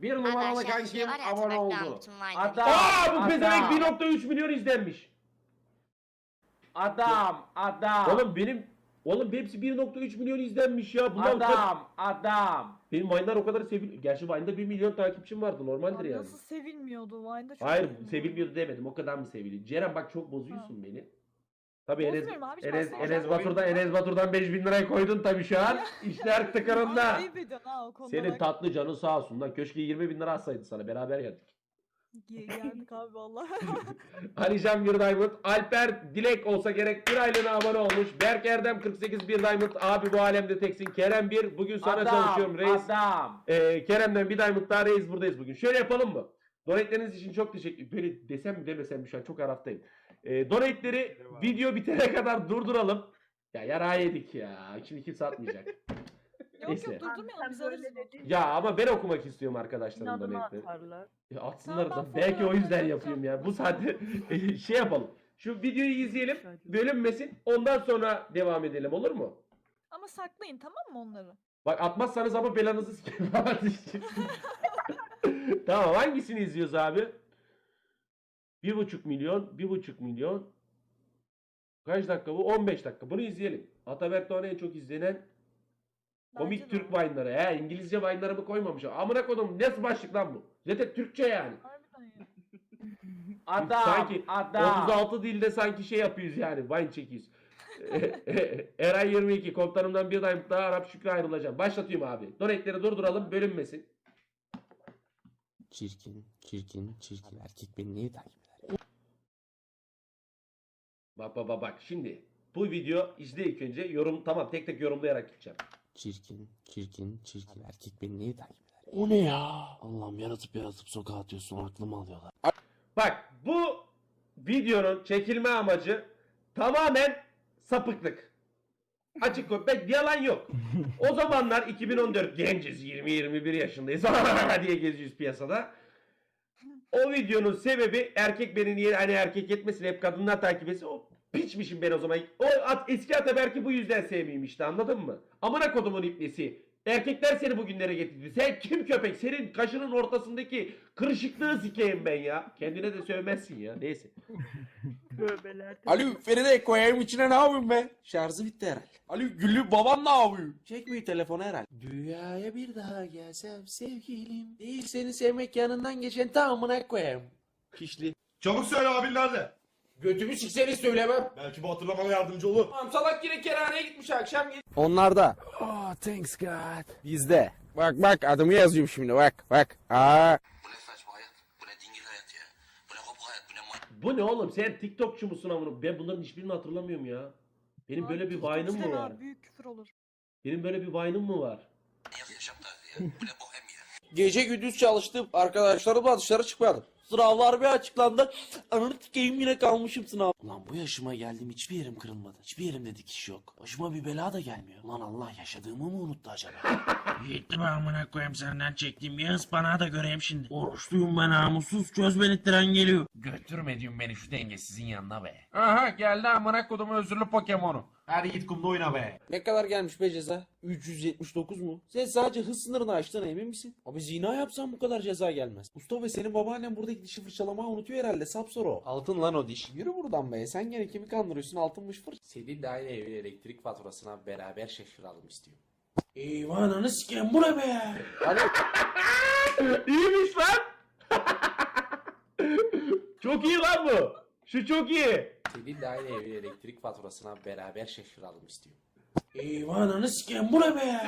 Bir numaralı aşağıda şey kankim var ya, abone oldu. Adam, Aa bu adam, pezevenk 1.3 milyon izlenmiş. Adam, adam, Oğlum benim Oğlum hepsi 1.3 milyon izlenmiş ya. Bunlar kaç- adam, adam. Benim Vine'lar o kadar sevil... Gerçi Vine'da 1 milyon takipçim vardı normaldir Abi yani. Nasıl sevilmiyordu Vine'da çok Hayır sevilmiyordu. sevilmiyordu demedim. O kadar mı seviliyor? Ceren bak çok bozuyorsun beni. Tabii Enes, Bozmuyorum abi, hiç bahsetmiyorum. Enes Batur'dan Enes Batur'dan 5000 lirayı koydun tabii şu an. İşler Abi tıkırında. ayıp ediyorsun ha o konuda Senin bak. tatlı canın sağ olsun lan. Köşke 20 bin lira atsaydı sana. Beraber geldik. Ge- Geldik abi valla. Alişan bir diamond. Alper Dilek olsa gerek bir aylığına abone olmuş. Berk Erdem 48 bir diamond. Abi bu alemde teksin. Kerem bir. Bugün sana adam, çalışıyorum reis. Adam. Ee, Kerem'den bir diamond daha reis buradayız bugün. Şöyle yapalım mı? Donate'leriniz için çok teşekkür Böyle desem mi demesem mi şu an çok araftayım. Ee, donate'leri video bitene kadar durduralım. Ya yara yedik ya. Şimdi kimse atmayacak. yok Neyse. yok durdurmayalım biz alırız. onu. ya ama ben okumak istiyorum arkadaşlarım İnadına donate'leri. atarlar. Ya atsınlar Tamam, da ben belki o yüzden yapayım ya. Bu saatte şey yapalım. Şu videoyu izleyelim. Bölünmesin. Ondan sonra devam edelim olur mu? Ama saklayın tamam mı onları? Bak atmazsanız ama belanızı sikerim. tamam hangisini izliyoruz abi? Bir buçuk milyon, bir buçuk milyon. Kaç dakika bu? 15 dakika. Bunu izleyelim. Ataberk Doğan en çok izlenen komik Bence de Türk. Vine'ları. He İngilizce Vine'ları mı koymamış? Amına kodum nasıl başlık lan bu? Zaten Türkçe yani. Adam, sanki adam. 36 dilde sanki şey yapıyoruz yani. Vine çekiyoruz. Eray 22 komutanımdan bir daim daha Arap Şükrü ayrılacağım. Başlatıyorum abi. Donate'leri durduralım bölünmesin. Çirkin, çirkin, çirkin. Erkek beni niye takip eder? Bak bak bak bak. Şimdi bu video izle ilk önce. Yorum tamam tek tek yorumlayarak gideceğim. Çirkin, çirkin, çirkin. Erkek beni niye takip eder? O ne ya? Allah'ım yaratıp yaratıp sokağa atıyorsun aklımı alıyorlar. Bak bu videonun çekilme amacı tamamen sapıklık. Açık. Ben yalan yok. O zamanlar 2014 genciz 20-21 yaşındayız diye geziyoruz piyasada. O videonun sebebi erkek beni niye hani erkek etmesin hep kadınlar takip etsin. O piçmişim ben o zaman. O at, eski Ataberk'i bu yüzden sevmeyeyim işte anladın mı? Amına kodumun ipnesi. Erkekler seni bugünlere getirdi. Sen kim köpek? Senin kaşının ortasındaki kırışıklığı sikeyim ben ya. Kendine de sövmezsin ya. Neyse. Tövbeler. Alo Feride koyayım içine ne yapayım be? Şarjı bitti herhal. Alo Güllü baban ne yapıyor? Çekmiyor telefonu herhal. Dünyaya bir daha gelsem sevgilim. Değil seni sevmek yanından geçen tamamına koyayım. Kişli. Çabuk söyle abin nerede? Götümü sikseni söylemem. Belki bu hatırlamana yardımcı olur. Tamam salak yine kerhaneye gitmiş akşam git. Onlarda. Oh thanks God. Bizde. Bak bak adımı yazıyorum şimdi bak bak. Aa. Bu ne saçma hayat? Bu ne dingil hayat ya? Bu ne kopuk hayat? Bu ne ma- Bu ne oğlum? Sen TikTokçu musun amına? Ben bunların hiçbirini hatırlamıyorum ya. Benim Abi, böyle bir Vine'ım mı var? Büyük küfür olur. Benim böyle bir Vine'ım mı var? manyak yaşam tarzı ya? Bu ne bohem ya? Gece gündüz çalıştım. Arkadaşlarımla dışarı çıkmadım. Sınavlar bir açıklandı. Ananı tikeyim yine kalmışım sınav. Ulan bu yaşıma geldim hiçbir yerim kırılmadı. Hiçbir yerimde dikiş yok. Başıma bir bela da gelmiyor. Ulan Allah yaşadığımı mı unuttu acaba? Yetti be amına koyayım senden çektiğim bir ıspanağı da göreyim şimdi. Oruçluyum ben namussuz çöz beni tren geliyor. Götürme diyorum beni şu dengesizin yanına be. Aha geldi amına kodumun özürlü Pokemon'u. Hadi git kumda oyna be. ne kadar gelmiş be ceza? 379 mu? Sen sadece hız sınırını aştığına emin misin? Abi zina yapsan bu kadar ceza gelmez. Usta ve senin babaannen buradaki dişi fırçalamayı unutuyor herhalde sapsoru. Altın lan o diş. Yürü buradan be sen gene kimi kandırıyorsun altınmış fırç. Senin de aynı evin elektrik faturasına beraber şaşıralım istiyorum. Eyvah ananı sikeyim bu ne be? Alo. İyiymiş lan. çok iyi lan bu. Şu çok iyi. Senin de aynı evin elektrik faturasına beraber şaşıralım istiyorum. Eyvah ananı sikeyim bu ne be?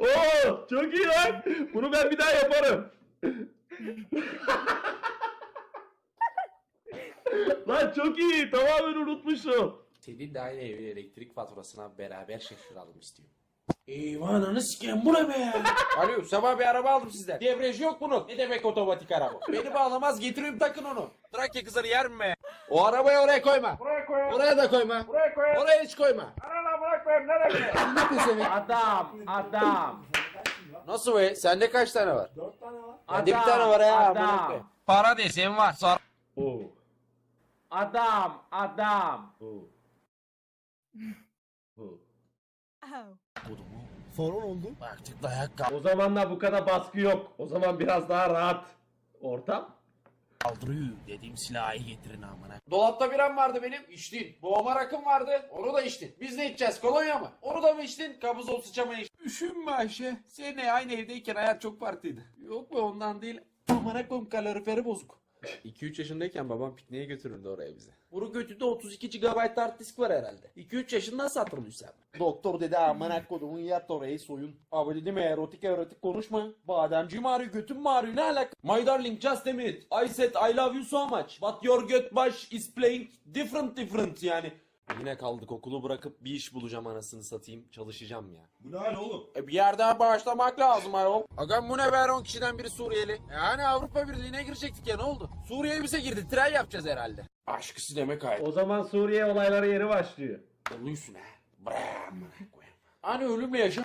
Oo, çok iyi lan. Bunu ben bir daha yaparım. lan çok iyi. Tamamen unutmuşum. Senin de aynı evin elektrik faturasına beraber şaşıralım istiyorum. Eyvah ananı sikeyim bu ne be? Alo sabah bir araba aldım sizden. Debriyajı yok bunun. Ne demek otomatik araba? Beni bağlamaz getireyim takın onu. Trakya kızarı yer mi be? O arabayı oraya koyma. Buraya koy. Oraya da koyma. Buraya koy. Oraya hiç koyma. Anana bırak koyayım nereye Adam, adam. Nasıl be? Sende kaç tane var? Dört tane var. Bende bir tane var ya. Adam, koyayım. Para desen var sonra. Oo. adam, adam. Oo. Oo. Au. Kodumu Sonra ne oldu? Baktık dayak O zamanlar bu kadar baskı yok. O zaman biraz daha rahat ortam. kaldırıyor. Dediğim silahı getirin amına. Dolapta biram vardı benim. içtin. Boğma rakım vardı. Onu da içtin. Biz ne içeceğiz? Kolonya mı? Onu da mı içtin? Kabız ol sıçamayı içtin. Üşünme Ayşe. Seninle aynı evdeyken hayat çok farklıydı. Yok be ondan değil. Amına koyayım kaloriferi bozuk. 2-3 yaşındayken babam pikniğe götürürdü oraya bize. Bunu götüde 32 GB hard disk var herhalde. 2-3 yaşında satılmışlar. Doktor dedi amına kodumun yat orayı soyun. Abi dedim erotik erotik konuşma. Bademciğim ağrıyor götüm mü ağrıyor ne alaka? My darling just a minute. I said I love you so much. But your göt baş is playing different different yani. Yine kaldık okulu bırakıp bir iş bulacağım anasını satayım çalışacağım ya. Bu ne hal oğlum? E bir yerden başlamak lazım ayol. Agam bu ne ver 10 kişiden biri Suriyeli. Yani Avrupa Birliği'ne girecektik ya ne oldu? Suriye bize girdi tren yapacağız herhalde. Aşkısı demek ayrı. O zaman Suriye olayları yeri başlıyor. Oluyorsun ha. Bram. Hani ölümle yaşa.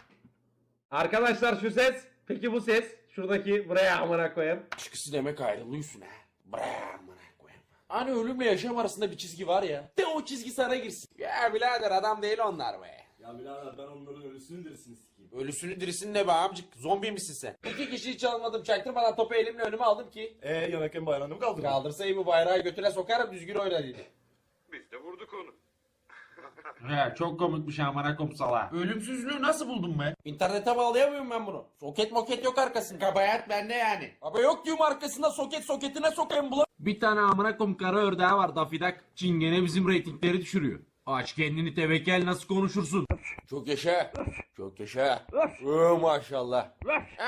Arkadaşlar şu ses. Peki bu ses. Şuradaki buraya amına koyayım. Aşkısı demek ayrılıyorsun ha. Bram. Hani ölümle yaşam arasında bir çizgi var ya. De o çizgi sana girsin. Ya birader adam değil onlar be. Ya birader ben onların ölüsünü dirisini sikeyim. Ölüsünü dirisin ne be amcık? Zombi misin sen? İki kişi hiç almadım çaktırmadan topu elimle önüme aldım ki. Eee yemekken bayrağını mı kaldırdın? Kaldırsayım bu bayrağı götüne sokarım düzgün oyna dedi. He çok komikmiş amına koyayım sala. Ölümsüzlüğü nasıl buldun be? İnternete bağlayamıyorum ben bunu. Soket moket yok arkasında. Kabahat bende yani. Abi yok diyorum arkasında soket soketine sokayım bula. Bir tane amına koyayım kara ördeği var Dafidak. Çingene bizim reytingleri düşürüyor. Aç kendini tevekel nasıl konuşursun? Çok yaşa. Çok yaşa. Oo, maşallah.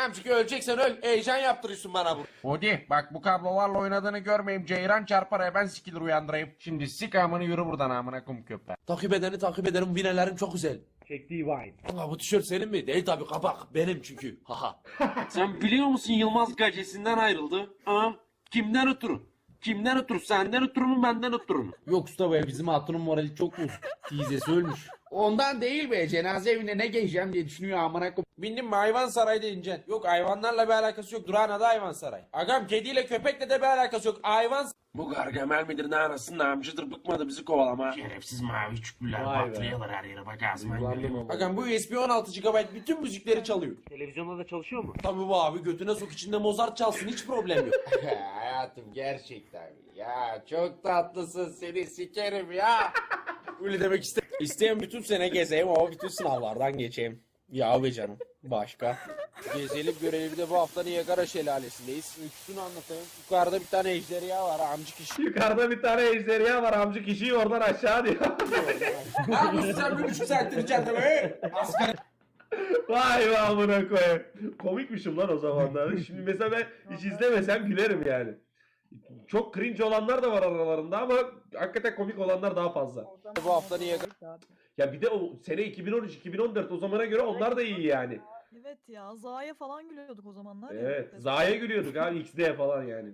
Amcık öleceksen öl. Heyecan yaptırıyorsun bana bu. Hadi bak bu kablolarla oynadığını görmeyeyim. Ceyran çarpar ben sikilir uyandırayım. Şimdi sik amını yürü buradan amına koyayım köpek. Takip edeni takip ederim. Vinelerim çok güzel. Çektiği wine. Aa, bu tişört senin mi? Değil tabii kapak. Benim çünkü. Haha. Sen biliyor musun Yılmaz gacesinden ayrıldı? Ha? Kimden ötürü? Kimden ötürü? Senden ötürü mü benden ötürü mü? Yok usta be bizim hatunun morali çok bozuk. Teyzesi ölmüş. Ondan değil be cenaze evine ne geleceğim diye düşünüyor amına koyayım. Bindim mi hayvan sarayda ineceksin. Yok hayvanlarla bir alakası yok. Durağanada hayvan saray. Agam kediyle köpekle de bir alakası yok. Hayvan Bu gargamel midir ne anasının amcıdır bıkmadı bizi kovalama. Şerefsiz mavi çüklüler patlıyorlar her yere bak ama. Agam bu USB 16 GB bütün müzikleri çalıyor. Televizyonda da çalışıyor mu? Tabii bu abi götüne sok içinde Mozart çalsın hiç problem yok. Hayatım gerçekten ya çok tatlısın seni sikerim ya. Öyle demek iste isteyen bütün sene gezeyim ama bütün sınavlardan geçeyim. Ya be canım başka. Gezelim görelim bir de bu hafta Niagara şelalesindeyiz. Üstünü anlatayım. Yukarıda bir tane ejderha var amcık işi. Yukarıda bir tane ejderha var amcık kişiyi oradan aşağı diyor. yapıyorsun sen bir buçuk saattir kendime? Asgari Vay be amına koyayım. Komikmişim lan o zamanlar. Şimdi mesela ben hiç izlemesem gülerim yani. Çok cringe olanlar da var aralarında ama hakikaten komik olanlar daha fazla. bu hafta Niagara. Ya bir de o sene 2013-2014 o zamana göre onlar da iyi yani. Evet ya Za'ya falan gülüyorduk o zamanlar. ya. Evet. Za'ya gülüyorduk abi XD falan yani.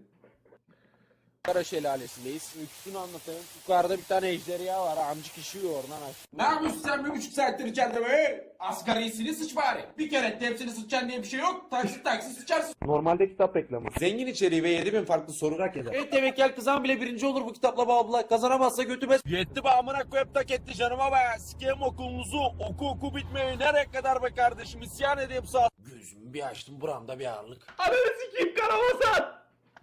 Niagara şelalesindeyiz. Üstünü anlatayım. Yukarıda bir tane ejderha var. Amcık işiyor oradan aç. Ne yapıyorsun sen bir buçuk saattir kendime? Asgarisini sıç bari. Bir kere hepsini sıçacaksın diye bir şey yok. Taksi taksi sıçarsın. Normalde kitap reklamı. Zengin içeriği ve 7000 farklı soru hak eder. Evet tevekkel kızan bile birinci olur bu kitapla be abla. Kazanamazsa götürmez. Yetti be amına koyup tak etti canıma be. Sikeyim okulunuzu. Oku oku bitmeyi nereye kadar be kardeşim. İsyan edeyim sağ. Gözümü bir açtım buramda bir ağırlık. Ananı sikeyim Karabasan!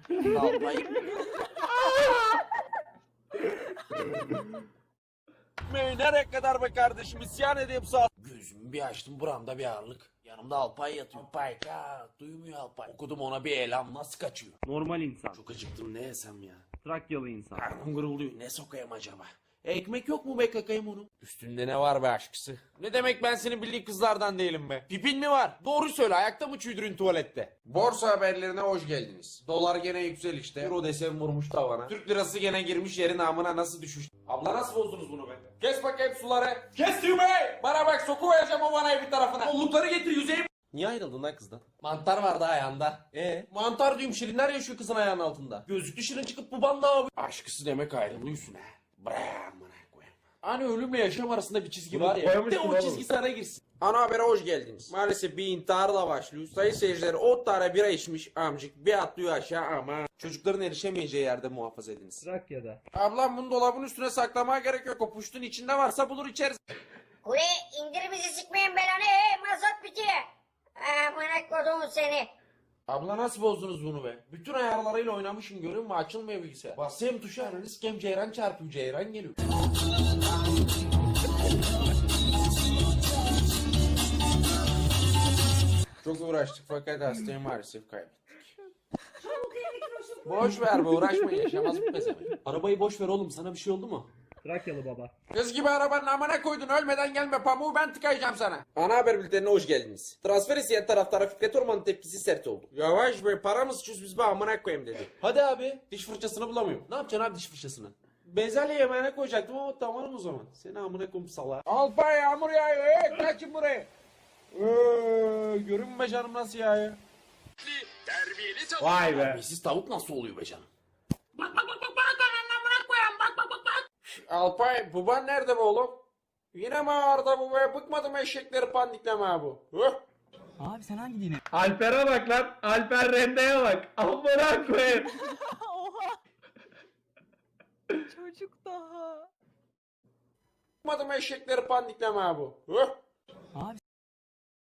Nereye kadar be kardeşim. İsyan edeyim sağ. Gözümü bir açtım buramda bir ağırlık. Yanımda Alpay yatıyor. Alpay ka duymuyor Alpay. Okudum ona bir elam nasıl kaçıyor. Normal insan. Çok acıktım ne yesem ya. Trakyalı insan. Karnım gurulduyor. Ne sokayım acaba? Ekmek yok mu be kakayım onu? Üstünde ne var be aşkısı? Ne demek ben senin bildiğin kızlardan değilim be? Pipin mi var? Doğru söyle ayakta mı çüydürün tuvalette? Borsa haberlerine hoş geldiniz. Dolar gene yükselişte. Euro desen vurmuş tavana. Türk lirası gene girmiş yerin amına nasıl düşmüş? Abla nasıl bozdunuz bunu be? Kes bakayım suları. Kes be! Bana bak sokuvereceğim o vanayı bir tarafına. Kollukları getir yüzeyim. Niye ayrıldın lan kızdan? Mantar vardı ayağında. E Mantar diyorum şirinler yaşıyor kızın ayağının altında. Gözlüklü şirin çıkıp bu banda abi. Aşkısı demek ayrılıyorsun ha. Hani ölümle yaşam arasında bir çizgi Bunu var ya. De o çizgi sana girsin. Ana habere hoş geldiniz. Maalesef bir intiharla başlıyor. Sayın seyirciler o tane bira içmiş amcık bir atlıyor aşağı ama çocukların erişemeyeceği yerde muhafaza ediniz. Trakya'da. Ablam bunu dolabın üstüne saklamaya gerek yok. O puştun içinde varsa bulur içeriz. Ule indir bizi sikmeyin belanı. Mazot bitiyor. Amına kodumun seni. Abla nasıl bozdunuz bunu be? Bütün ayarlarıyla oynamışım görüyor musun? Açılmıyor bilgisayar. Basayım tuşa ananı sikeyim ceyran çarpıyor ceyran geliyor. Çok uğraştık fakat hastayı maalesef kaybettik. boş ver be uğraşma yaşamaz bu pezevenk. Arabayı boş ver oğlum sana bir şey oldu mu? Trakyalı baba. Kız gibi arabanın amına koydun ölmeden gelme pamuğu ben tıkayacağım sana. Ana haber bültenine hoş geldiniz. Transfer isteyen taraftarı Fikret Orman'ın tepkisi sert oldu. Yavaş be paramız çüz biz be amına koyayım dedi. Hadi abi diş fırçasını bulamıyorum. Ne yapacaksın abi diş fırçasını? Bezelye yemeğine koyacaktım ama tamam o zaman. Seni amına koyayım sala. Alpay yağmur yağıyor hey kaçın buraya. Eee görün be canım nasıl yağıyor. Vay be. Siz tavuk nasıl oluyor be canım? Alpay baban nerede be oğlum? Yine mi ağırda bu be? Bıkmadım eşekleri pandikleme bu. Huh. Abi sen hangi dine? Alper'e bak lan. Alper Rende'ye bak. Amına koyayım. Oha. Çocuk daha. Bıkmadım eşekleri pandikleme bu. Huh. Abi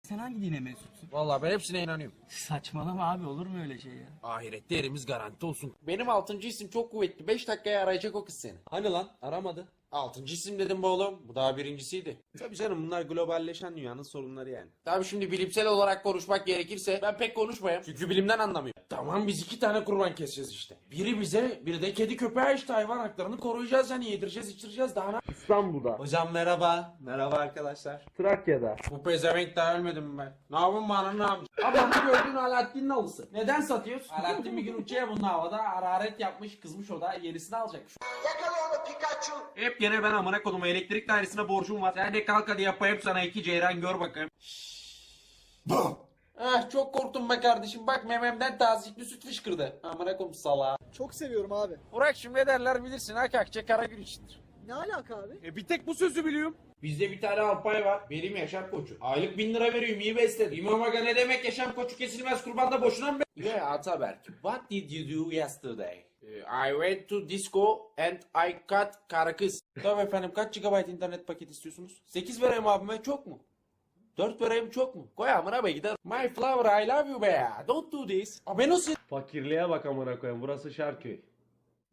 sen hangi dine mensupsun? Vallahi ben hepsine inanıyorum. Saçmalama abi olur mu öyle şey ya? Ahirette yerimiz garanti olsun. Benim altıncı isim çok kuvvetli. Beş dakikaya arayacak o kız seni. Hani lan aramadı. Altıncı isim dedim bu oğlum. Bu daha birincisiydi. Tabii canım bunlar globalleşen dünyanın sorunları yani. Tabii şimdi bilimsel olarak konuşmak gerekirse ben pek konuşmayayım. Çünkü bilimden anlamıyorum. Tamam biz iki tane kurban keseceğiz işte. Biri bize biri de kedi köpeğe işte hayvan haklarını koruyacağız yani yedireceğiz içireceğiz daha ne? İstanbul'da. Hocam merhaba. Merhaba arkadaşlar. Trakya'da. Bu pezevenk daha ölmedim ben. Ne yapayım bana ne yapayım? Ama bu gördüğün Alaaddin'in alısı. Neden satıyoruz? Alaaddin bir gün uçuyor bunun havada hararet yapmış kızmış o da yenisini alacakmış. Hep gene ben amına kodumu elektrik dairesine borcum var. Sen de kalk hadi yapayım sana iki ceyran gör bakayım. Ah çok korktum be kardeşim bak mememden tazikli süt fışkırdı. Amına kodum sala. Çok seviyorum abi. Burak şimdi ne derler bilirsin ha kakçe kara gün içindir. Ne alaka abi? E bir tek bu sözü biliyorum. Bizde bir tane alpay var. Benim yaşam koçu. Aylık bin lira veriyorum iyi besledim. İmam Aga ne demek yaşam koçu kesilmez kurbanda boşuna mı? Yeah Ataberk. What did you do yesterday? I went to disco and I cut karı kız. Tamam efendim kaç GB internet paketi istiyorsunuz? 8 vereyim abime çok mu? 4 vereyim çok mu? Koy amına be gider. My flower I love you be ya. Don't do this. Abi nasıl? Fakirliğe bak amına koyayım. Burası Şarköy.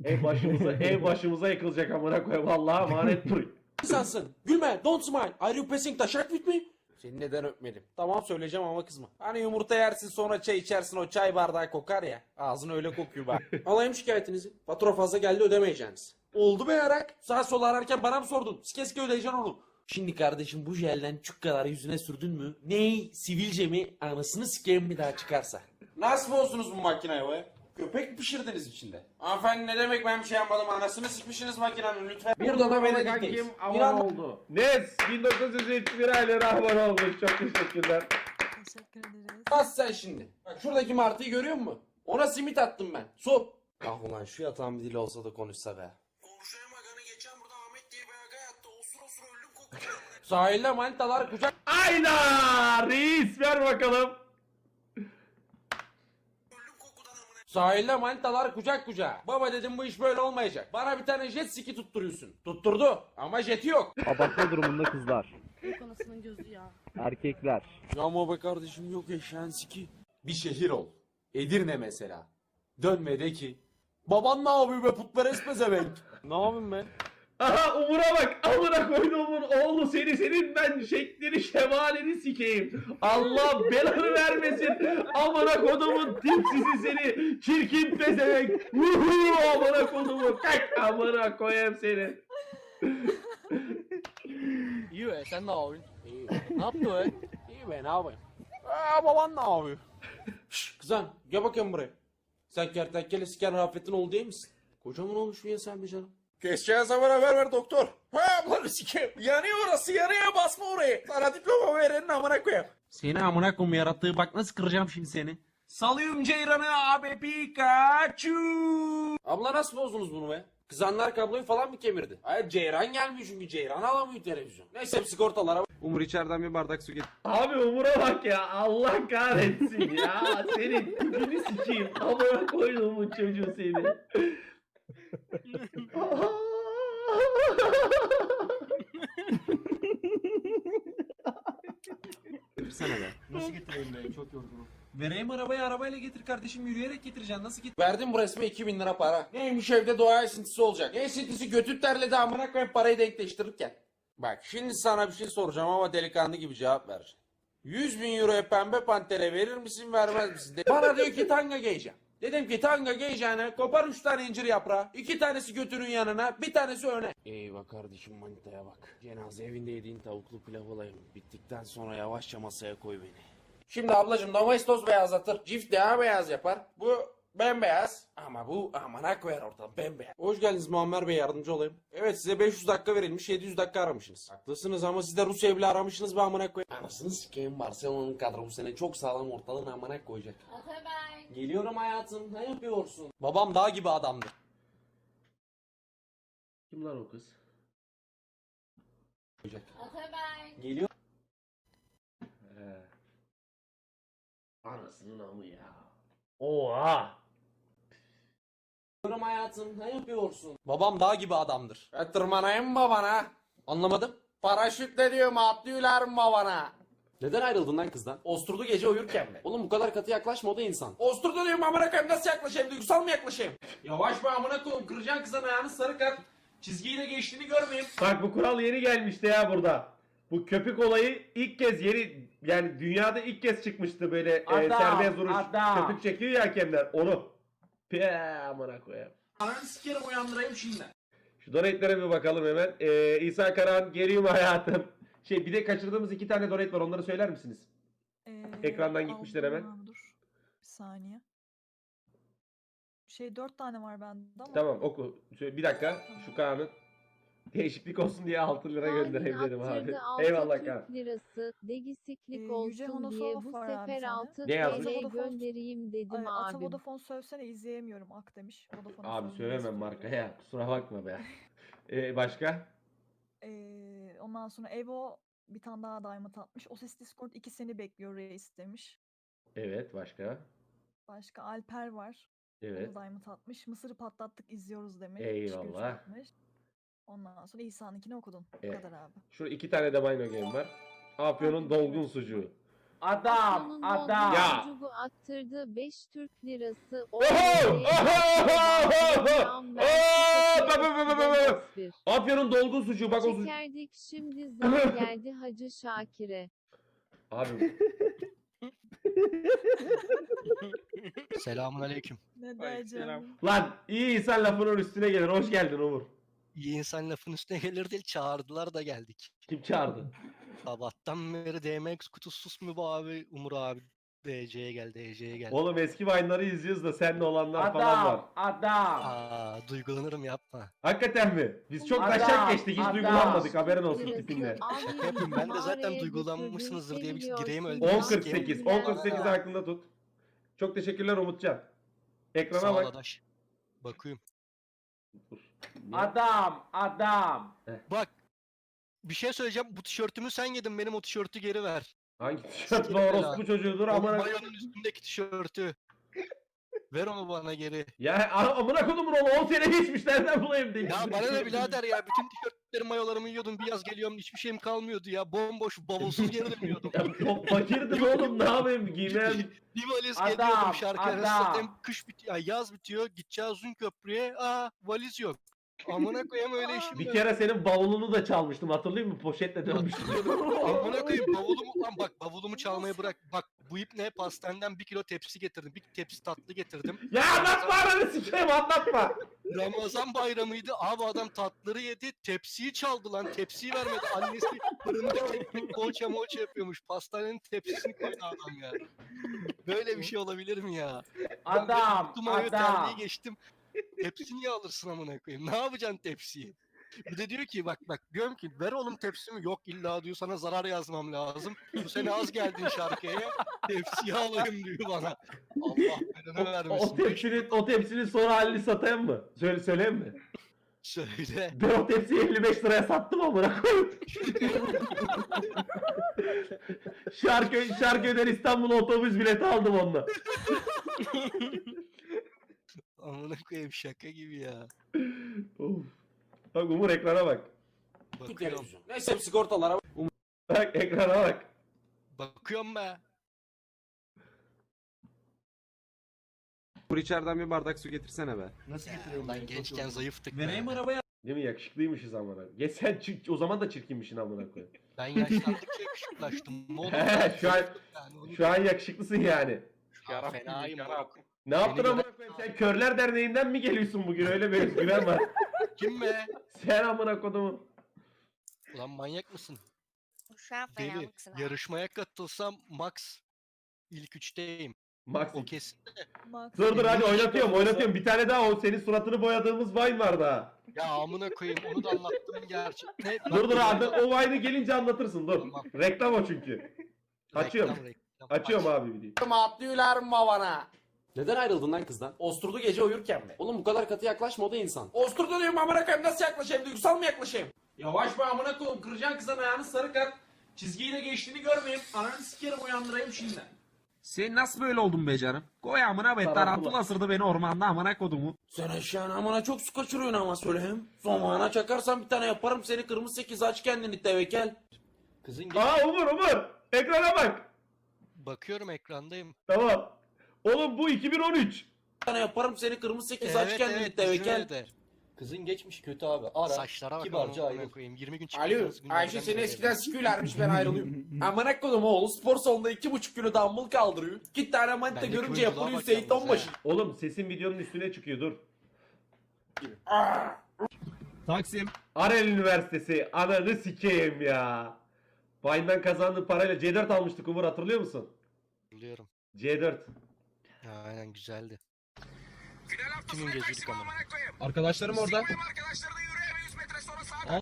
Ev başımıza, ev başımıza yıkılacak amına koyayım. Allah'a emanet dur. insansın. Gülme. Don't smile. Are you passing taşak with me? Seni neden öpmedim? Tamam söyleyeceğim ama kızma. Hani yumurta yersin sonra çay içersin o çay bardağı kokar ya. Ağzın öyle kokuyor bak. Alayım şikayetinizi. Fatura fazla geldi ödemeyeceğiniz. Oldu be yarak. Sağ sol ararken bana mı sordun? Sikeske ödeyeceksin onu. Şimdi kardeşim bu jelden çük kadar yüzüne sürdün mü? Ney? Sivilce mi? Anasını sikeyim bir daha çıkarsa. Nasıl bozdunuz bu makineyi be? Köpek mi pişirdiniz içinde? Hanımefendi ne demek ben bir şey yapmadım anasını sikmişsiniz makinenin lütfen. Burada da beni Kankim. Bir anda- oldu. Nes 1931 ayları abone olmuş. Çok teşekkürler. Teşekkür ederiz. Bas sen şimdi. Bak şuradaki martıyı görüyor musun? Ona simit attım ben. Sor. Ah ulan şu yatağın bir dili olsa da konuşsa be. Sahilde manitalar kucak Ayda reis ver bakalım. Sahilde manitalar kucak kucağa. Baba dedim bu iş böyle olmayacak. Bana bir tane jet ski tutturuyorsun. Tutturdu ama jeti yok. Abartma durumunda kızlar. Yok anasının gözü ya. Erkekler. Ya ama be kardeşim yok eşeğin siki. Bir şehir ol. Edirne mesela. Dönme de ki. Baban ne yapıyor be putperest pezevenk? ne yapayım ben? Aha Umur'a bak. Amına koyduğumun oğlu seni senin ben şeklini şemalini sikeyim. Allah belanı vermesin. Amına kodumun tipsizi seni. Çirkin pezevenk. Vuhu amına kodumun. Kalk amına koyayım seni. İyi be sen ne yapıyorsun? İyi. ne yaptı be? İyi be ne yapayım? Aa baban ne yapıyor? Şşş kızan gel bakayım buraya. Sen kertenkele siker Rafet'in oğlu değil misin? Kocaman olmuş ya sen bir canım. Keseceğin zaman haber ver doktor. Ha bunları sikeyim. Yanıyor orası yanıyor basma orayı. Sana diploma verenin amına koyayım. Seni amına koyayım yarattığı bak nasıl kıracağım şimdi seni. Salıyorum ceyranı abi Pikachu. Abla nasıl bozdunuz bunu be? Kızanlar kabloyu falan mı kemirdi? Hayır ceyran gelmiyor çünkü ceyran alamıyor televizyon. Neyse sigortalara. Umur içeriden bir bardak su getir. Abi Umur'a bak ya. Allah kahretsin ya. Senin tipini sikeyim. Amına koyduğumun çocuğu seni. Getirsene be. Nasıl getireyim be? Çok yorgunum. Vereyim arabayı arabayla getir kardeşim yürüyerek getireceksin nasıl git? Verdim bu resme 2000 lira para. Neymiş evde doğa esintisi olacak. Esintisi götü terledi amına koyayım parayı denkleştirirken. Bak şimdi sana bir şey soracağım ama delikanlı gibi cevap ver. 100 bin euroya pembe pantere verir misin vermez misin? De- Bana diyor ki tanga giyeceğim. Dedim ki tanga giyeceğine kopar 3 tane incir yaprağı. 2 tanesi götünün yanına bir tanesi öne. Eyvah kardeşim manitaya bak. Cenaze evinde yediğin tavuklu pilav olayım. Bittikten sonra yavaşça masaya koy beni. Şimdi ablacım domestos beyazlatır. Cift daha beyaz yapar. Bu bembeyaz. Ama bu amana koyar ortadan bembeyaz. Hoş geldiniz Muammer Bey yardımcı olayım. Evet size 500 dakika verilmiş 700 dakika aramışsınız. Haklısınız ama siz de Rusya bile aramışsınız be amına koy. Anasını sikeyim Barcelona'nın kadro bu sene çok sağlam ortalığın amına koyacak. Geliyorum hayatım ne yapıyorsun? Babam dağ gibi adamdır. Kim lan o kız? Geliyor. He. Anasının amı ya. Oha. Geliyorum hayatım ne yapıyorsun? Babam dağ gibi adamdır. E tırmanayım mı babana? Anlamadım. Paraşütle diyorum atlıyorlar mı babana? Neden ayrıldın lan kızdan? Osturdu gece uyurken mi? Oğlum bu kadar katı yaklaşma o da insan. Osturdu diyorum amına koyayım nasıl yaklaşayım duygusal mı yaklaşayım? Yavaş be amına koyayım kıracaksın kızın ayağını sarı kart. Çizgiyi de geçtiğini görmeyeyim. Bak bu kural yeni gelmişti ya burada. Bu köpük olayı ilk kez yeni yani dünyada ilk kez çıkmıştı böyle e, Adam, serbest vuruş. adam. Köpük çekiyor ya hakemler onu. Pe amına koyayım. Ananı sikerim uyandırayım şimdi. Şu donate'lere bir bakalım hemen. Ee, İsa Karahan geliyor mu hayatım? Şey bir de kaçırdığımız iki tane donate var onları söyler misiniz? Ee, Ekrandan gitmişler aldım hemen. abi, Dur. Bir saniye. Şey dört tane var bende ama. Tamam oku. Şöyle bir dakika şu Kaan'ın değişiklik olsun diye 6 lira göndereyim dedim abi. Eyvallah Kaan. lirası degisiklik Ee, Yüce olsun Honosov diye bu var abi sefer sende. 6 Ne yazmış? TL Vodafone- göndereyim dedim Ay, Ata abim. Vodafone sövsene izleyemiyorum ak demiş. Vodafone Abi istiyorum. markaya kusura bakma be. Ee, başka? Ee, ondan sonra Evo bir tane daha diamond atmış. O ses Discord ikisini bekliyor reis demiş. Evet başka? Başka Alper var. O Evet. da diamond atmış. Mısırı patlattık izliyoruz demiş. Eyvallah. Screenshot atmış. Ondan sonra İsa'nınkini okudun. Bu Evet. kadar abi. Şurada iki tane de Bino Game var. Afyon'un dolgun sucuğu. Adam, Afyon'un adam. Ya. Çocuğu attırdı 5 Türk lirası. Oho! Afyon'un dolgun sucuğu bak o sucuğu. Çekerdik şimdi zam geldi Hacı Şakir'e. Abi Selamun aleyküm. Ne diyeceğim? lan iyi insan lafının üstüne gelir. Hoş geldin Umur. İyi insan lafın üstüne gelir değil çağırdılar da geldik. Kim çağırdı? Sabahtan beri DMX kutusuz mu bu abi? Umur abi DC'ye gel DC'ye gel. Oğlum eski Vine'ları izliyoruz da seninle olanlar falan var. Adam, adam. Aa duygulanırım yapma. Hakikaten mi? Biz çok Adam, taşak geçtik. Hiç adam. duygulanmadık. Haberin olsun tipinle. Abi, Yapın, ben de zaten duygulanmışsınızdır diye bir gireyim öyle. seviyorsun. 10.48. 10.48 aklında tut. Çok teşekkürler Umutcan. Ekrana Sağ ol bak. adaş. Bakıyorum. Dur. Adam, adam. Bak bir şey söyleyeceğim. Bu tişörtümü sen yedin. Benim o tişörtü geri ver. Hangi tişört orospu çocuğudur O amına. mayonun üstündeki tişörtü. Ver onu bana geri. Ya a- amına kodumun oğlu 10 sene geçmiş nereden bulayım diye. Ya bana ne birader ya. Bütün tişörtlerim mayolarımı yiyordum. Bir yaz geliyorum hiçbir şeyim kalmıyordu ya. Bomboş bavulsuz geri dönüyordum. Ya fakirdim oğlum ne yapayım giymem. Bir valiz Adam, geliyordum şarkı arası. adam. Hem kış bitiyor, yaz bitiyor. Gideceğiz uzun köprüye. Aa valiz yok. Amına koyayım öyle işim Bir yok. kere senin bavulunu da çalmıştım hatırlıyor musun? Poşetle dönmüştüm. Amına koyayım bavulumu lan bak bavulumu çalmayı bırak. Bak bu ip ne? Pastaneden bir kilo tepsi getirdim. Bir tepsi tatlı getirdim. ya anlatma ananı sikeyim anlatma. Ramazan bayramıydı. Abi adam tatlıları yedi. Tepsiyi çaldı lan. Tepsiyi vermedi. Annesi fırında keklik poğaça moğaça yapıyormuş. Pastanenin tepsisini koydu adam ya. Böyle bir şey olabilir mi ya? Adam, Tuttum adam. terliği geçtim. Tepsi niye alırsın amına koyayım? Ne yapacaksın tepsiyi? Bir de diyor ki bak bak diyorum ki ver oğlum tepsimi yok illa diyor sana zarar yazmam lazım. Bu sene az geldin şarkıya tepsiyi alayım diyor bana. Allah belanı vermesin. o tepsinin o tepsinin son halini satayım mı? Söyle söyleyeyim mi? Söyle. Ben o tepsiyi 55 liraya sattım amına koyayım. şarkı Şarköy'den İstanbul'a otobüs bileti aldım onunla. Amına koyayım şaka gibi ya. Of. Bak Umur ekrana bak. Tut Bakıyorum. televizyon. Neyse sigortalara Bak ekrana bak. Bakıyorum be. Kur içeriden bir bardak su getirsene be. Nasıl getiriyorum ben gençken zayıftık be. Vereyim arabaya. Değil mi yakışıklıymışız amına. Geç sen çirk- o zaman da çirkinmişsin amına koyayım. Ben yaşlandıkça yakışıklaştım. Ne oldu? He, şu an Yani onu- şu an yakışıklısın yani. Ya fenayım moruk. Ne yaptın amına koyayım? Sen Körler Derneği'nden mi geliyorsun bugün? Öyle bir özgüven var. Kim be? Sen amına kodumun. Ulan manyak mısın? Şu an Deli. fenalıksın ha. Yarışmaya katılsam max ilk üçteyim. Max. O kesin de. Max. Dur dur hadi oynatıyorum oynatıyorum. Bir tane daha o senin suratını boyadığımız Vine var daha. Ya amına koyayım onu da anlattım gerçi. Ne? Dur dur Bak, abi o Vine'ı gelince anlatırsın dur. Tamam. Reklam o çünkü. Açıyorum. reklam. Açıyorum abi videoyu. Atlıyorlar mı bana? Neden ayrıldın lan kızdan? Osturdu gece uyurken mi? Oğlum bu kadar katı yaklaşma o da insan. Osturdu diyorum amına koyayım nasıl yaklaşayım? Duygusal mı yaklaşayım? Yavaş be amına koyayım. Kıracaksın kızın ayağını sarı kat. Çizgiyi de geçtiğini görmeyeyim. Ananı sikerim uyandırayım şimdi. Sen nasıl böyle oldun be canım? Koy amına be tarantula ısırdı beni ormanda amına kodumu. Sen eşeğin amına çok su kaçırıyorsun ama söyleyeyim. Somağına çakarsan bir tane yaparım seni kırmızı sekiz aç kendini tevekel. Kızın gel. Aa Umur Umur. Ekrana bak. Bakıyorum ekrandayım. Tamam. Oğlum bu 2013. Bir tane yaparım seni kırmızı sekiz aç Evet kendini evet tevekel. şöyle de. Kızın geçmiş kötü abi. Ara. Saçlara bak kibarca ayrıl. koyayım. 20 gün Alo. Ayşe seni eskiden sikiyorlarmış ben ayrılıyorum. amına kodum oğlu spor salonunda iki buçuk kilo dumbbell kaldırıyor. İki tane manita Bendeki görünce oyunculuğa yapılıyor bak Seyit yalnız Onbaşı. ha. Oğlum sesin videonun üstüne çıkıyor dur. Taksim. Arel Üniversitesi. Ananı sikeyim ya. Vine'dan kazandığı parayla C4 almıştık Umur hatırlıyor musun? Biliyorum. C4. Ya, aynen güzeldi. Gün geziyorduk ama. Arkadaşlarım orada.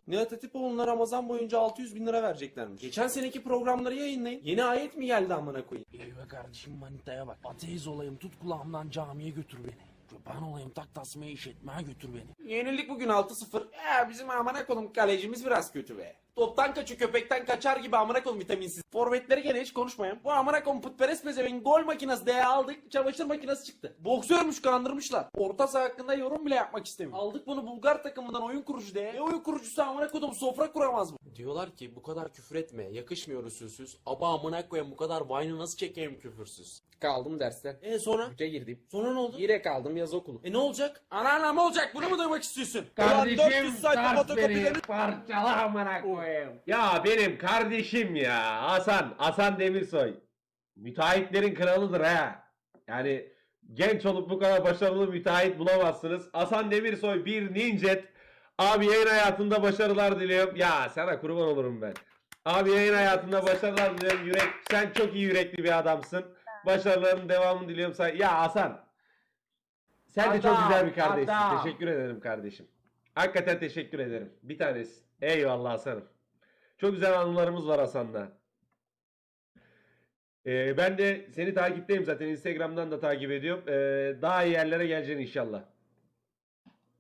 Nihat Hatipoğlu'na Ramazan boyunca 600 bin lira vereceklermiş. Geçen seneki programları yayınlayın. Yeni ayet mi geldi amına koyayım? Ey be kardeşim manitaya bak. Ateist olayım tut kulağımdan camiye götür beni. Köpen olayım tak tasmayı işletmeye götür beni. Yenildik bugün 6-0. Ya bizim amına koyayım kalecimiz biraz kötü be. Toptan kaçıyor köpekten kaçar gibi amına koyayım vitaminsiz. Forvetleri gene hiç konuşmayın. Bu amına koyayım putperest pezevenk gol makinesi diye aldık. Çamaşır makinesi çıktı. Boksörmüş kandırmışlar. Orta saha hakkında yorum bile yapmak istemiyor. Aldık bunu Bulgar takımından oyun kurucu diye. Ne oyun kurucusu amına koyayım sofra kuramaz mı? Diyorlar ki bu kadar küfür etme. Yakışmıyor usulsüz. Aba amına koyayım bu kadar vine'ı nasıl çekeyim küfürsüz. Kaldım dersten. E sonra? Üçe girdim. Sonra ne oldu? Yine kaldım yaz okulu. E ne olacak? Ana ne olacak? Bunu mu duymak istiyorsun? Ulan 400 sayfa fotokopilerini parçala amına koyayım. Ya benim kardeşim ya. Hasan. Hasan Demirsoy. Müteahhitlerin kralıdır ha. Yani genç olup bu kadar başarılı müteahhit bulamazsınız. Hasan Demirsoy bir ninjet. Abi yayın hayatında başarılar diliyorum. Ya sana kurban olurum ben. Abi yayın hayatında başarılar diliyorum. Yürek, sen çok iyi yürekli bir adamsın. Başarıların devamını diliyorum. Ya Hasan. Sen de çok Adam, güzel bir kardeşsin. adam. Teşekkür ederim kardeşim. Hakikaten teşekkür ederim. Bir tanesi. Eyvallah Hasan'ım. Çok güzel anılarımız var Hasan'la. Ee, ben de seni takipteyim zaten. Instagram'dan da takip ediyorum. Ee, daha iyi yerlere geleceksin inşallah.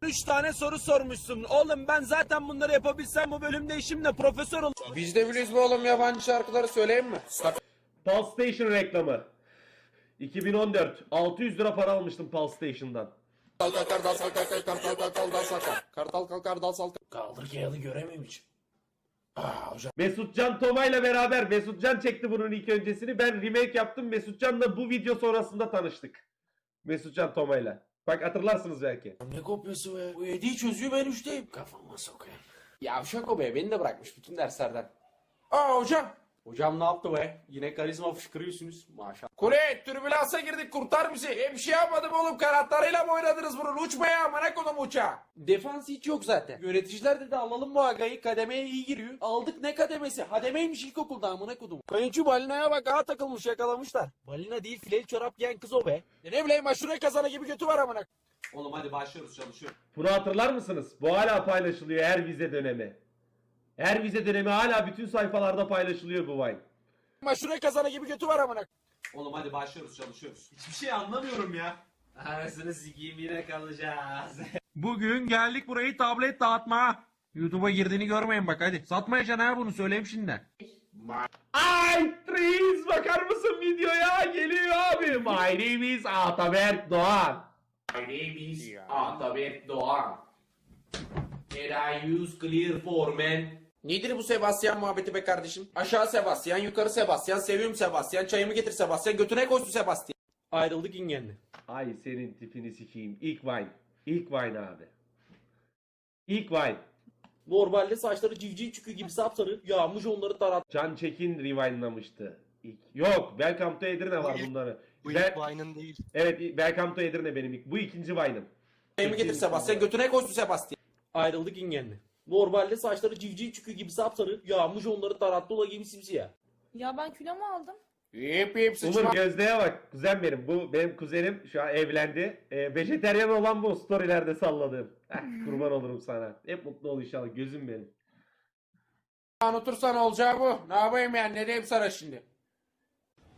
3 tane soru sormuşsun. Oğlum ben zaten bunları yapabilsem bu bölümde işimle profesör ol. Biz de biliyoruz bu oğlum yabancı şarkıları söyleyeyim mi? Pulse Station reklamı. 2014. 600 lira para almıştım Pulse Station'dan. Kartal kalkar dal salkar kartal kalkar dal salkar. Kartal kalkar dal salkar. Kaldır yalı göremem hiç. Aa hocam. Mesutcan Toma ile beraber Mesutcan çekti bunun ilk öncesini. Ben remake yaptım. Mesutcan'la bu video sonrasında tanıştık. Mesutcan Toma ile. Bak hatırlarsınız belki. Ne kopyası be? Bu yediği çözüyor ben üçteyim. Kafama sokayım. Yavşak o be beni de bırakmış bütün derslerden. Aa hocam. Hocam ne yaptı be? Yine karizma fışkırıyorsunuz maşallah. Kule türbülansa girdik kurtar bizi. E bir şey yapmadım oğlum kanatlarıyla mı oynadınız bunu? Uçmaya amına kodum uçağa. Defans hiç yok zaten. Yöneticiler dedi alalım bu agayı kademeye iyi giriyor. Aldık ne kademesi? Hademeymiş ilkokulda amına kodum. Kayınço balinaya bak ağa takılmış yakalamışlar. Balina değil fileli çorap giyen kız o be. E ne bileyim aşure kazana gibi götü var amına. Oğlum hadi başlıyoruz çalışıyoruz. Bunu hatırlar mısınız? Bu hala paylaşılıyor her vize dönemi. Her vize dönemi hala bütün sayfalarda paylaşılıyor bu Vine. Aşure kazana gibi götü var amına. Oğlum hadi başlıyoruz çalışıyoruz. Hiçbir şey anlamıyorum ya. Anasını sikeyim yine kalacağız. Bugün geldik burayı tablet dağıtma. YouTube'a girdiğini görmeyin bak hadi. Satmayacaksın ha bunu söyleyeyim şimdi. Ay Trees bakar mısın videoya? Geliyor abi. My name is Ataberk Doğan. My name is Atabek Doğan. And I use clear for men. Nedir bu Sebastian muhabbeti be kardeşim? Aşağı Sebastian, yukarı Sebastian, seviyorum Sebastian, çayımı getir Sebastian, götüne koysun Sebastian. Ayrıldık ingenli. Ay senin tipini sikeyim. İlk Vine. İlk Vine abi. İlk Vine. Normalde saçları civciv çükü gibi sapsarı yağmış onları tarat. Can Çekin rewindlamıştı. İlk. Yok. Welcome to Edirne var bunları. Bu ilk Vine'ın değil. Evet. Welcome to Edirne benim ilk. Bu ikinci Vine'ım. Çayımı getir Sebastian, götüne koysun Sebastian. Ayrıldık ingenli. Normalde saçları civciv çükü gibi sapsarı yağmış onları tarattula gibi simsiyah. Ya ben kilo mu aldım? Yip yip sıçma. Umur Gözde'ye bak. Kuzen benim. Bu benim kuzenim. Şu an evlendi. Ee, vejeteryan olan bu storylerde salladığım. Heh, kurban olurum sana. Hep mutlu ol inşallah. Gözüm benim. Unutursan olacağı bu. Ne yapayım yani, ne diyeyim sana şimdi?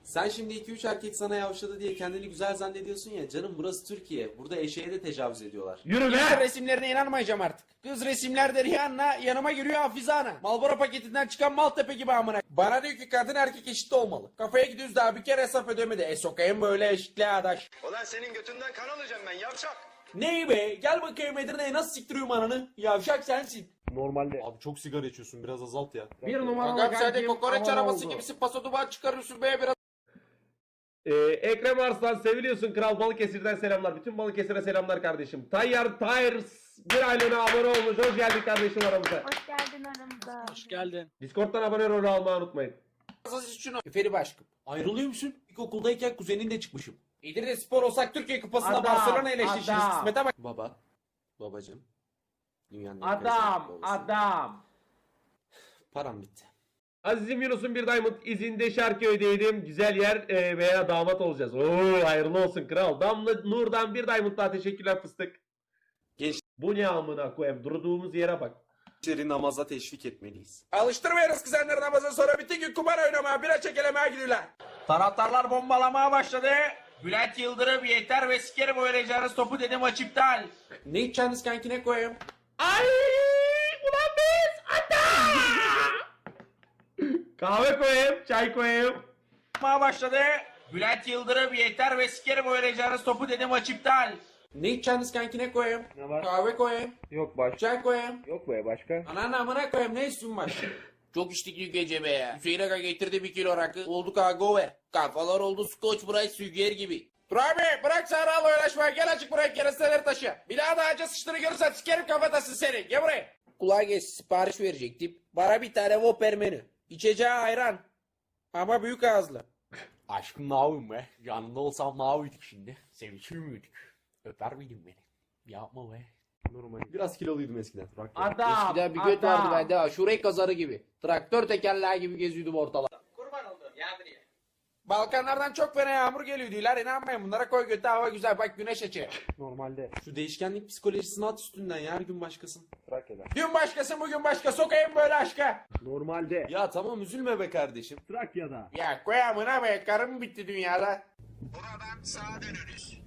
Sen şimdi 2-3 erkek sana yavşadı diye kendini güzel zannediyorsun ya canım burası Türkiye. Burada eşeğe de tecavüz ediyorlar. Yürü Kız be! resimlerine inanmayacağım artık. Kız resimlerde Rihanna yanıma giriyor Hafize Ana. Malboro paketinden çıkan Maltepe gibi amına. Bana diyor ki kadın erkek eşit olmalı. Kafaya gidiyoruz daha bir kere hesap ödemedi. E sokayım böyle eşitliğe adaş. Ulan senin götünden kan alacağım ben yavşak. Ney be? Gel bakayım Edirne'ye nasıl siktiriyorum ananı? Yavşak sensin. Normalde. Abi çok sigara içiyorsun biraz azalt ya. Bir numaralı Agam sen de kankim kokoreç aman arabası oldu. gibisin paso duman çıkarıyorsun be biraz. Ee, Ekrem Arslan seviliyorsun. Kral Balıkesir'den selamlar. Bütün Balıkesir'e selamlar kardeşim. Tayyar Tires bir aylığına abone olmuş. Hoş geldin kardeşim aramıza. Hoş geldin aramıza. Hoş geldin. Discord'dan abone rolü almayı unutmayın. Eferi başkım. Ayrılıyor musun? İlkokuldayken kuzeninle çıkmışım. İdris Spor olsak Türkiye Kupası'nda Adam, Barcelona ile adam. Kısmete bak. Baba. Babacım. Dünyanın en Adam. babası. Adam. Param bitti. Azizim Yunus'un bir Diamond izinde Şarköy'deydim. Güzel yer e, veya damat olacağız. Oo hayırlı olsun kral. Damla Nur'dan bir Diamond daha teşekkürler fıstık. Genç- Bu ne amına koyayım? Durduğumuz yere bak. Gençleri namaza teşvik etmeliyiz. Alıştırmayınız kızanları namazın sonra bütün gün kumar oynamaya, bira çekelemeye gidiyorlar. Taraftarlar bombalamaya başladı. Bülent Yıldırım yeter ve sikerim oynayacağınız topu dedi maç iptal. Ne içeceğiniz kankine koyayım? Ay ulan biz ata! Kahve koyayım, çay koyayım. Yapmaya başladı. Bülent Yıldırım yeter ve sikerim oynayacağınız topu dedi maç iptal. Ne içeceğiniz kankine koyayım? Ne var? Kahve koyayım. Yok baş. Çay koyayım. Yok be başka. Ananı amına koyayım ne istiyorsun başka? Çok içtik dün gece be ya. Hüseyin Aga getirdi bir kilo rakı. Oldu kavga ver. Kafalar oldu Scotch Brite sünger gibi. Dur abi bırak Sahra oynaşmayı gel açık buraya keresteleri taşı. Bir daha da acı sıçtığını görürsen sikerim kafatasın seni. Gel buraya. Kulağa geç sipariş verecektim. Bana bir tane Whopper menü. İçeceği ayran. Ama büyük ağızlı. Aşkım ne yapayım be? Yanında olsam ne yapıyorduk şimdi? Sevişir miydik? Öper miydin beni? Yapma be. Normal. Biraz kiloluydum eskiden. Ya. Adam. Eskiden bir adam. göt vardı bende aşure kazarı gibi. Traktör tekerleği gibi geziyordum ortalar. Kurban oldu yağdır ya. Balkanlardan çok fena yağmur geliyor diyorlar. İnanmayın bunlara koy götü hava güzel bak güneş açıyor. Normalde. Şu değişkenlik psikolojisini at üstünden ya her gün başkasın. Trakya'da. Dün başkasın bugün başka sokayım böyle aşka. Normalde. Ya tamam üzülme be kardeşim. Trakya'da. Ya koy amına be karım bitti dünyada. Buradan sağa dönünüz.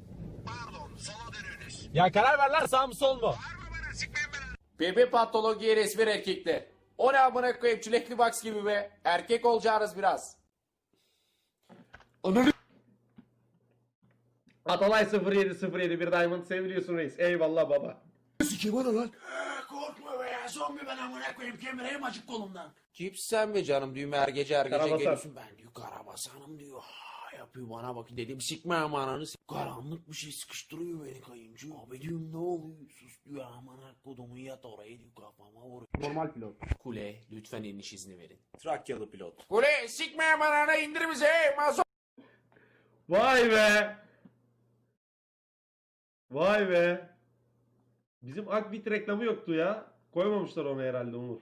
Pardon sola dönünüz. Ya karar ver lan sağ mı sol mu? Bebe patoloji resmi erkekler. O ne amına koyayım çilekli box gibi be. Erkek olacağınız biraz. Atalay 0707 bir Diamond seviliyorsun reis. Eyvallah baba. Korkma be ya zombi ben amına koyayım kemireyim açık kolumdan. Kimsin sen be canım düğme her gece her gece Karabasan. geliyorsun. Ben diyor karabasanım diyor. Ha, yapıyor bana bak dedim sikme ama ananı sik- Karanlık bir şey sıkıştırıyor beni kayıncı. Abi diyorum ne oluyor? Sus diyor amına kodumu yat oraya diyor kafama vur. Normal pilot. Kule lütfen iniş izni verin. Trakyalı pilot. Kule sikme aman ana indir bizi hey mazot. Vay be. Vay be. Bizim Akbit reklamı yoktu ya. Koymamışlar onu herhalde Umur.